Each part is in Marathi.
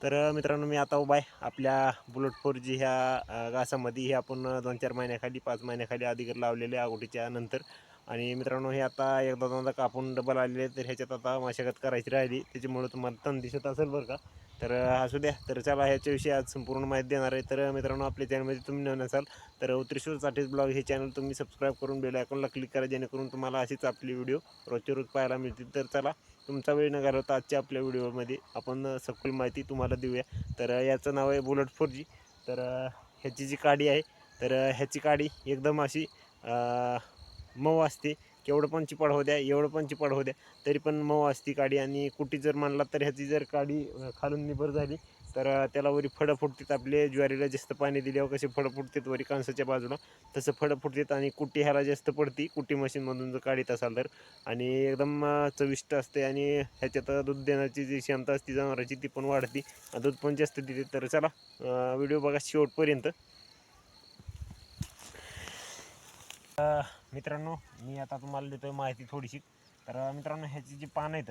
तर मित्रांनो मी आता उभा आहे आपल्या बुलेट फोर जी ह्या घासामध्ये हे आपण दोन चार महिन्याखाली पाच महिन्याखाली अधिक लावलेले आगोटीच्या नंतर. आणि मित्रांनो हे आता एकदा दोनदा कापून डबल आलेले तर ह्याच्यात आता मशागत करायची राहिली. त्याच्यामुळे तुम्हाला तण दिसत असेल बरं का. तर असू द्या. तर चला ह्याच्याविषयी आज संपूर्ण माहिती देणार आहे. तर मित्रांनो आपल्या चॅनलमध्ये तुम्ही नवीन असाल तर उत्तरेश्वर साठीच ब्लॉग हे चॅनल तुम्ही सबस्क्राईब करून बेल आयकॉनला क्लिक करा जेणेकरून तुम्हाला अशीच आपली व्हिडिओ रोजचे रोज पाहायला मिळतील. तर चला तुमचा वेळ न घालवता आजच्या आपल्या व्हिडिओमध्ये आपण सखोल माहिती तुम्हाला देऊया. तर याचं नाव आहे बुलेट फोर जी. तर ह्याची जी काडी आहे तर ह्याची काडी एकदम अशी मऊ असते. केवढं पण चिपड होऊ द्या एवढं पण चिपड होऊ द्या तरी पण मऊ असते काडी. आणि कुटी जर म्हणला तर ह्याची जर काडी खालून निभर झाली तर त्याला वरी फळं फुटतात आपले. ज्वारीला जास्त पाणी दिल्यावर कसे फळं फुटतात वरी कांसाच्या बाजूला. तसं फळं फुटतात आणि कुटी ह्याला जास्त पडती. कुटी मशीनमधून जर काढीत असाल तर. आणि एकदम चविष्ट असते आणि ह्याच्यात दूध देण्याची जी क्षमता असते जनावराची ती पण वाढते. दूध पण जास्त देते तर चला व्हिडिओ बघा शेवटपर्यंत. मित्रांनो मी आता तुम्हाला देतोय माहिती थोडीशी. तर मित्रांनो ह्याची जी पानं आहेत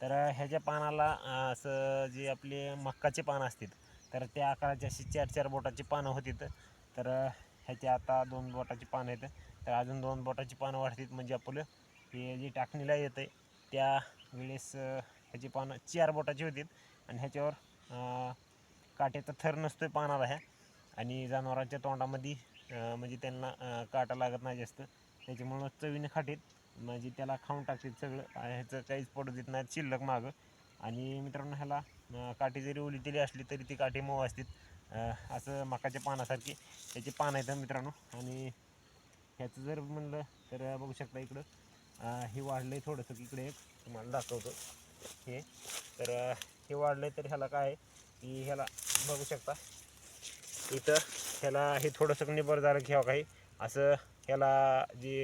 तर ह्याच्या पानाला असं जे आपले मक्काचे पानं असतात तर त्या आकाराची अशी चार चार बोटाची पानं होतीत. तर ह्याचे आता दोन बोटाची पानं आहेत. तर अजून दोन बोटाची पानं वाढतात म्हणजे आपलं हे जे टाकणीला येतं आहे त्या वेळेस ह्याची पानं चार बोटाची होतील आणि ह्याच्यावर काट्याचा थर नसतोय पानाला ह्या. आणि जनावरांच्या तोंडामध्ये म्हणजे त्यांना काटा लागत नाही जास्त. त्याच्यामुळं चवीने खाटीत म्हणजे त्याला खाऊन टाकतात सगळं. ह्याचं काहीच पडू देत नाही शिल्लक मागं. आणि मित्रांनो ह्याला काठी जरी ओली दिली असली तरी ती काठी मऊ असतात. असं मकाच्या पानासारखी. त्याची पानं आहेत मित्रांनो. आणि ह्याचं जर म्हणलं तर बघू शकता इकडं. हे वाढलं आहे थोडंसं इकडे एक. तुम्हाला दाखवतो. हे. तर हे वाढलं आहे तर ह्याला काय आहे? की ह्याला बघू शकता. इथं ह्याला हे थोडंसं निबर झालं घ्यावं हो काही. असं ह्याला जी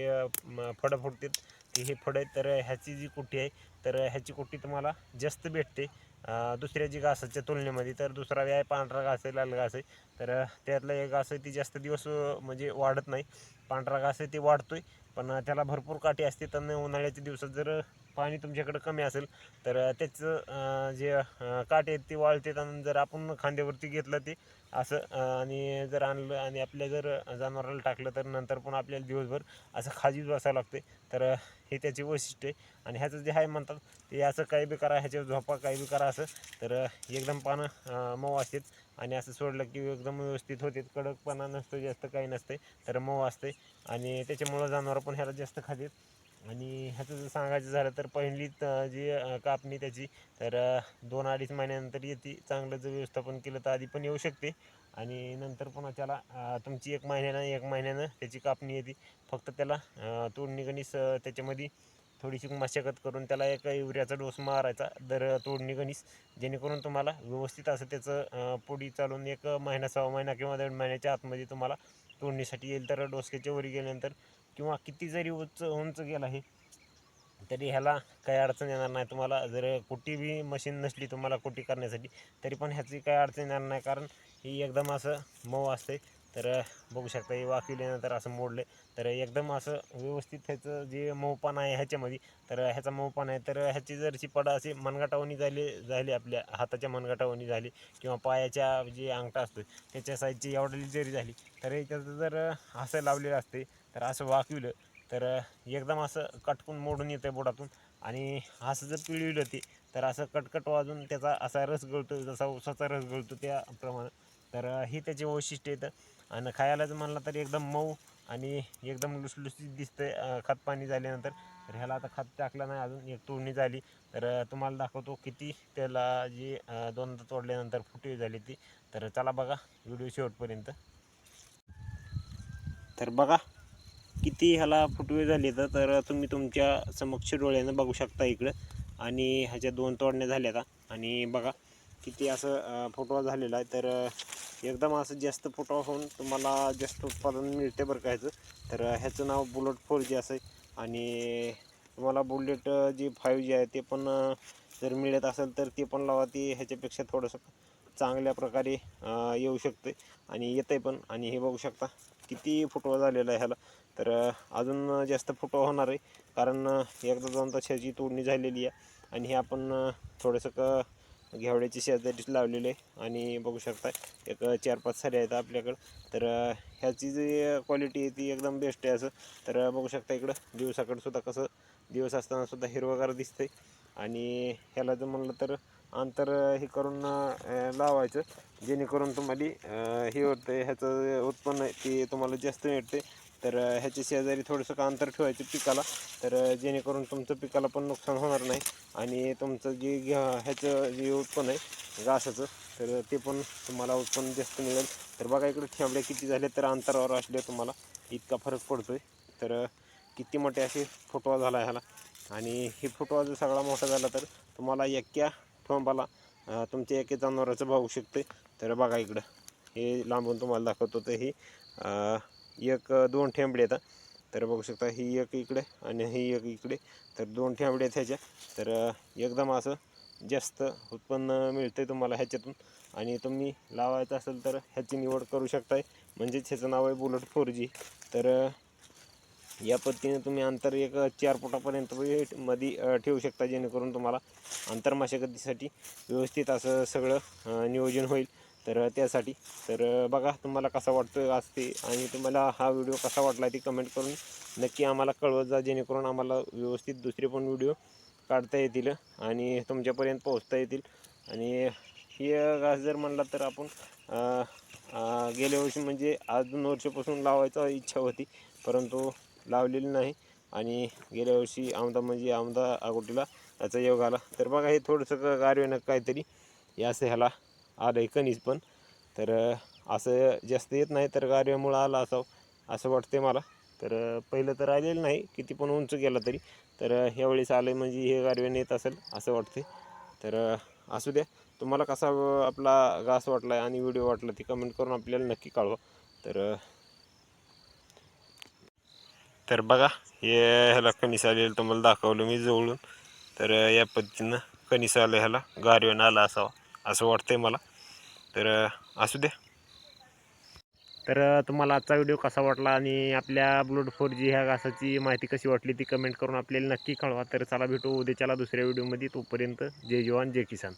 फळं फुटतील ती हे फळं तर ह्याची जी कुट्टी आहे तर ह्याची कुट्टी तुम्हाला जास्त भेटते. दुसऱ्या जी घासाच्या तुलनेमध्ये तर दुसरा आहे पांढरा घास आहे लाल घास आहे. तर त्यातलं एक घास आहे ती जास्त दिवस म्हणजे वाढत नाही. पांढरा घास आहे ते आहे पण त्याला भरपूर काठी असते तर उन्हाळ्याच्या दिवसात जर पाणी तुमच्याकडं कमी असेल तर त्याचं जे काठी काटे आहेत ते वाळते आणि जर आपण खांद्यावरती घेतलं ते असं आणि जर आणलं आणि आपल्या जर जनावराला टाकलं तर नंतर पण आपल्याला दिवसभर असं खाजीच बसावं लागते तर हे त्याचे वैशिष्ट्य आहे. आणि ह्याचं जे आहे म्हणतात ते असं काही बी करा ह्याच्यावर झोपा काही बी करा असं तर एकदम पानं मऊ असतात. आणि असं सोडलं की एकदम व्यवस्थित होते कडकपणा नसतो जास्त काही नसते तर मऊ असते आणि त्याच्यामुळं जनावरं पण ह्याला जास्त खातात. आणि ह्याचं जर सांगायचं झालं तर पहिली जी कापणी त्याची तर दोन अडीच महिन्यानंतर येते. चांगलं जर व्यवस्थापन केलं तर आधी पण येऊ शकते. आणि नंतर पुन्हा त्याला तुमची एक महिन्यानं एक महिन्यानं त्याची कापणी येते. फक्त त्याला तोडणी गणीस त्याच्यामध्ये थोडीशी मशागत करून त्याला एक युरियाचा डोस मारायचा दर तोडणी गणीस. जेणेकरून तुम्हाला व्यवस्थित असं त्याचं पोडी पुढी चालून एक महिना सहा महिना किंवा दीड महिन्याच्या आतमध्ये तुम्हाला तोडणीसाठी येईल. तर डोसक्याच्या वरी गेल्यानंतर किंवा किती जरी उंच उंच गेला हे तरी ह्याला काही अडचण येणार नाही. तुम्हाला जर कुटी बी मशीन नसली तुम्हाला कुटी करण्यासाठी तरी पण ह्याची काही अडचण येणार नाही. कारण ही एकदम असं मऊ असते तर बघू शकता हे वाकविल्यानंतर असं मोडलं. तर एकदम असं व्यवस्थित ह्याचं जे मऊपान आहे ह्याच्यामध्ये तर ह्याचा मऊपान आहे. तर ह्याची जर चिपडा अशी मनगटावणी झाली झाली आपल्या हाताच्या मनगटावणी झाली किंवा पायाच्या जे अंगठा असतो त्याच्या साईजची एवढी जरी झाली तर त्याचं जर असं लावलेलं असते तर असं वाकविलं तर एकदम असं कटकून मोडून येतं बोटातून. आणि असं जर पिळविलं ते तर असं कटकट वाजून त्याचा असा रस गळतो जसा उसाचा रस गळतो त्याप्रमाणे तर हे त्याचे वैशिष्ट्य येतं आणि खायला जर म्हणलं तर एकदम मऊ आणि एकदम लुसलुसीत दिसतं खत पाणी झाल्यानंतर. तर ह्याला आता खत टाकलं नाही अजून एक तोडणी झाली. तर तुम्हाला दाखवतो किती त्याला जी दोनदा तोडल्यानंतर फुटवी झाली ती. तर चला बघा व्हिडिओ शेवटपर्यंत. तर बघा किती ह्याला फुटवे झाले तर तर तुम्ही तुमच्या समक्ष डोळ्यानं बघू शकता इकडं. आणि ह्याच्या दोन तोडण्या झाल्या आता आणि बघा किती असं फोटो फुटवा झालेला आहे. तर एकदम असं जास्त फुटवा होऊन तुम्हाला जास्त उत्पादन मिळते बरं का ह्याचं. तर ह्याचं नाव बुलेट फोर जी असं आहे. आणि तुम्हाला बुलेट जी फाईव्ह जी आहे ते पण जर मिळत असेल तर ते पण लावा. ती ह्याच्यापेक्षा थोडंसं चांगल्या प्रकारे येऊ शकते आणि येतं पण. आणि हे बघू शकता किती फुटवा झालेला आहे ह्याला. तर अजून जास्त फुटवा होणार आहे. कारण एकदा दोन ह्याची तोडणी झालेली आहे. आणि हे आपण थोडंसं क घेवड्याची शेजारीच लावलेले आहे. आणि बघू शकता एक चार पाच सारे आहेत आपल्याकडं. तर ह्याची जी क्वालिटी आहे ती एकदम बेस्ट आहे असं. तर बघू शकता इकडं दिवसाकडं सुद्धा कसं दिवस असताना सुद्धा हिरवगार दिसतंय. आणि ह्याला जर म्हणलं तर अंतर हे करून लावायचं. जेणेकरून तुम्हाला हे होतं ह्याचं उत्पन्न ते तुम्हाला जास्त मिळते तर ह्याच्या शेजारी थोडंसं का अंतर ठेवायचं पिकाला? तर जेणेकरून तुमचं पिकाला पण नुकसान होणार नाही आणि तुमचं जे घ्या- ह्याचं जे उत्पन्न आहे घासाचं तर ते पण तुम्हाला उत्पन्न जास्त मिळेल. तर बघा इकडे ठेवड्या किती झाले तर अंतरावर असले तुम्हाला इतका फरक पडतोय. तर किती मोठे असे फुटवा झाला ह्याला. आणि हे फुटवा जर सगळा मोठा झाला तर तुम्हाला एक्या ठोंबाला तुमच्या एके जनावराचं भाऊ शकते तर बघा इकडं हे लांबून तुम्हाला दाखवतो तर हे एक दोन ठेंबडे येतात तर बघू शकता ही एक इकडे आणि ही एक इकडे. तर दोन ठेंबडे आहेत ह्याच्या. तर एकदम असं जास्त उत्पन्न मिळते तुम्हाला ह्याच्यातून. आणि तुम्ही लावायचं असेल तर ह्याची निवड करू शकताय. म्हणजेच ह्याचं नाव आहे बुलेट फोर जी. तर या पद्धतीने तुम्ही अंतर एक चार फुटापर्यंत मध्ये ठेवू शकता जेणेकरून तुम्हाला अंतर मशागतीसाठी व्यवस्थित असं सगळं नियोजन होईल. तर त्यासाठी. तर बघा तुम्हाला कसा वाटतो असते आणि तुम्हाला हा व्हिडिओ कसा वाटला ते कमेंट करून नक्की आम्हाला कळवत जा जेणेकरून आम्हाला व्यवस्थित दुसरे पण व्हिडिओ काढता येतील आणि तुमच्यापर्यंत पोहोचता येतील. आणि हे घास जर म्हणला तर आपण गेल्या वर्षी म्हणजे आज दोन वर्षापासून लावायचा इच्छा होती परंतु लावलेली नाही. आणि गेल्या वर्षी आमदा म्हणजे आमदा आगोटीला त्याचा योग आला. तर बघा हे थोडंसं गारवेनं काहीतरी हे असं ह्याला आलं आहे कणीस पण. तर असं जास्त येत नाही तर गारव्यामुळं आलं असावं असं वाटते मला. तर पहिलं तर आलेलं नाही किती पण उंच गेला तरी. तर ह्यावेळेस आलं म्हणजे हे गारव्याने येत असेल असं वाटते तर असू द्या. तुम्हाला कसा आपला घास वाटला आहे आणि व्हिडिओ वाटला ते कमेंट करून आपल्याला नक्की कळवा. तर तर बघा हे ह्याला कणीस आलेलं तुम्हाला दाखवलं मी जवळून. तर या पद्धतीनं कणीस आलं ह्याला गारव्यानं आला असावा असं वाटतंय मला. तर असू द्या तर तुम्हाला आजचा व्हिडिओ कसा वाटला आणि आपल्या ब्लूड फोर जी ह्या घासाची माहिती कशी वाटली ती कमेंट करून आपल्याला नक्की कळवा. तर चला भेटू उद्याच्याला दुसऱ्या व्हिडिओमध्ये तोपर्यंत जय जवान जय किसान.